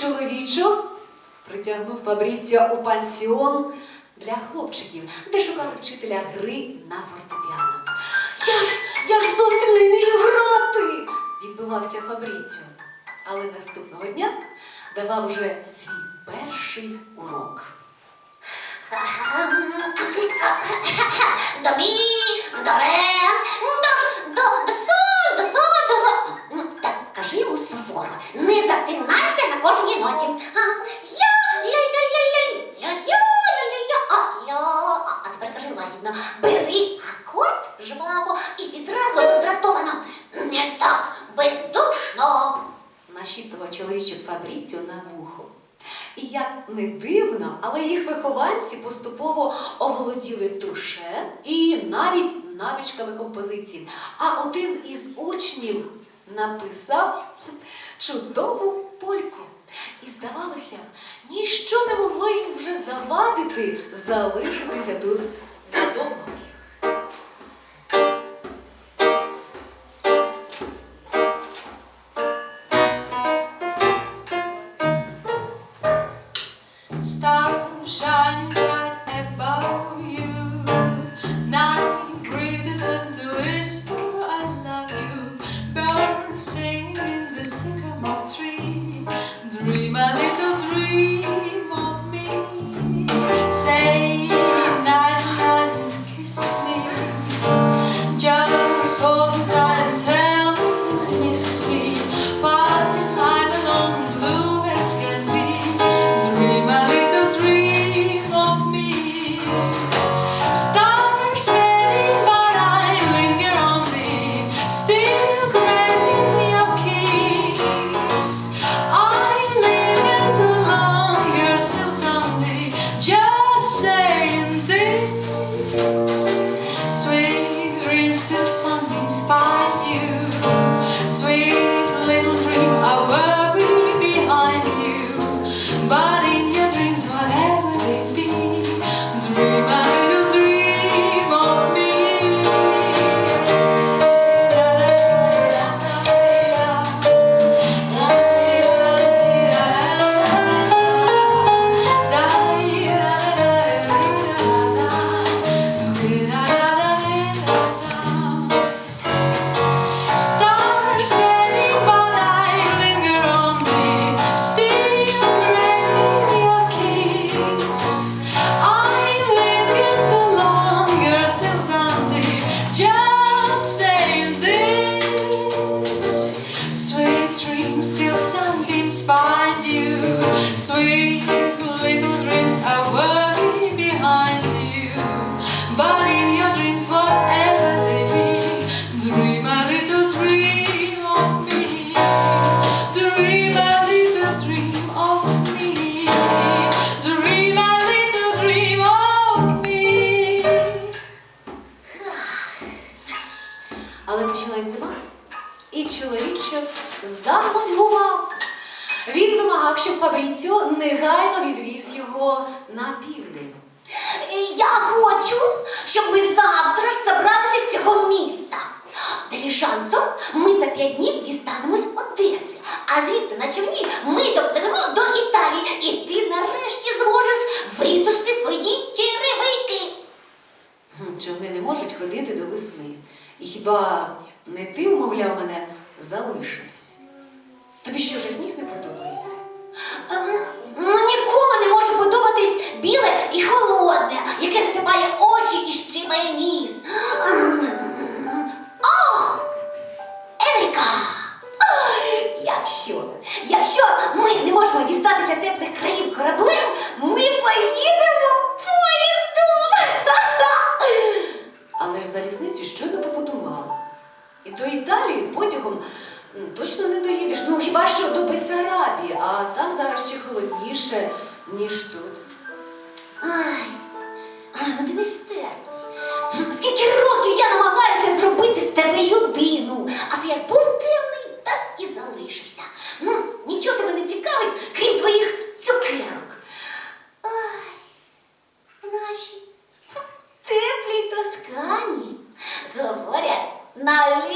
чоловічок притягнув Фабріціо у пансіон для хлопчиків, де шукали вчителя гри на фортепіано. Я ж, я ж зовсім не вмію грати, відбивався Фабріціо. Але наступного дня давав уже свій перший урок. До мі, до ре, до, до, соль, до соль, до соль. Так, кажи йому суворо, не затинайся на кожній ноті. А тепер кажи лагідно. Бери акорд жваво і відразу роздратовано. Не так бездушно. Нашіптував чоловічок Фабріціо на вухо. І як не дивно, але їх вихованці поступово оволоділи туше і навіть навичками композиції. А один із учнів написав чудову польку. І здавалося, ніщо не могло їм вже завадити залишитися тут dreams till sunbeams find you. Sweet щоб Фабріціо негайно відвіз його на південь. Я хочу, щоб ми завтра ж забралися з цього міста. Диліжансом ми за п'ять днів дістанемось Одеси, а звідти на човні ми допливемо до Італії, і ти нарешті зможеш висушити свої черевики. Човни не можуть ходити до весни. І хіба не ти умовляв мене залишитись? Тобі що ж сніг не подобається? Ну, нікому не може подобатись біле і холодне, яке засипає очі і щипає ніс. О! Еврика! Якщо, якщо ми не можемо дістатися теплих країв кораблем, ми поїдемо поїздом. Але ж залізницю щойно побудували. І до Італії потягом точно не доїдеш. Ну хіба що до Бесарабії, а там зараз ще холодніше, ніж тут. Ай, ай, ну ти не стерпний. Скільки років я намагаюся зробити з тебе людину, а ти як був темний, так і залишився. Ну, нічого тебе не цікавить, крім твоїх цукерок. Ай, наші теплі тоскані. Говорять, наліпа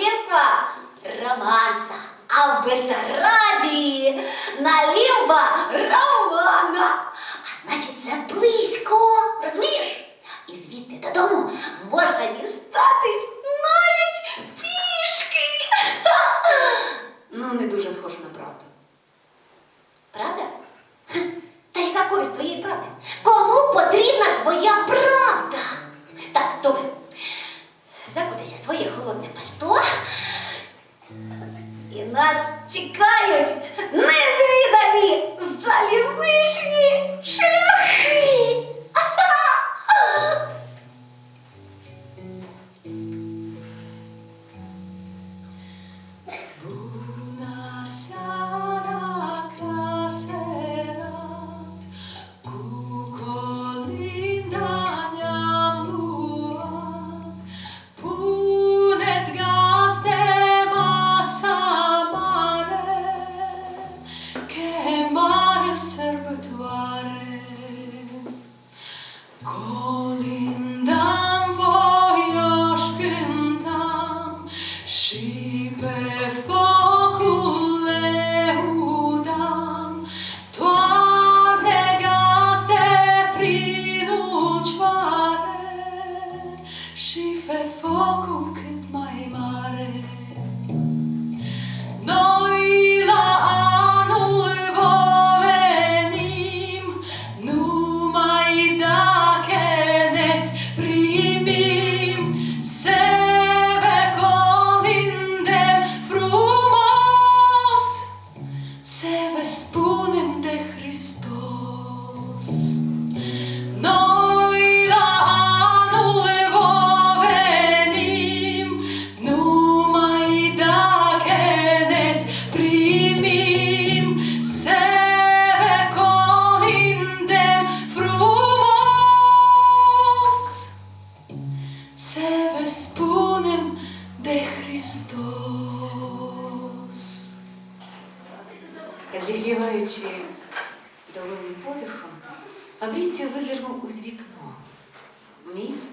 чекають незвідані залізничні шляхи.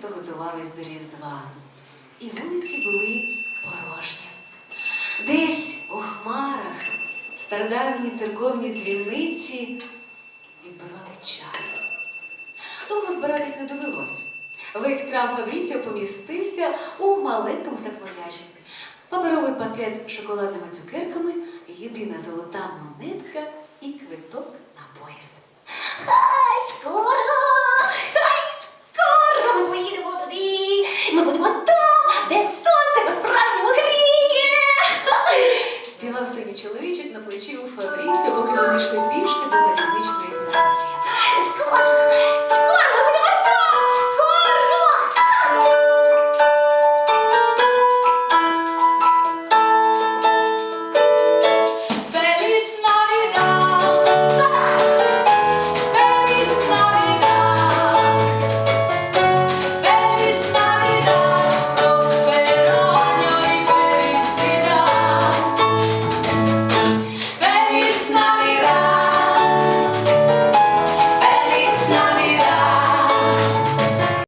Місто готувалось до Різдва, і вулиці були порожні. Десь у хмарах стародавні церковні дзвіниці відбивали час. Довго збиратись не довелось. Весь храм Фабріціо помістився у маленькому саквояжі. Паперовий пакет з шоколадними цукерками, єдина золота монетка і квиток на поїзд. Хай скоро чоловічок на плечі у Фабріціо, поки вони йшли пів.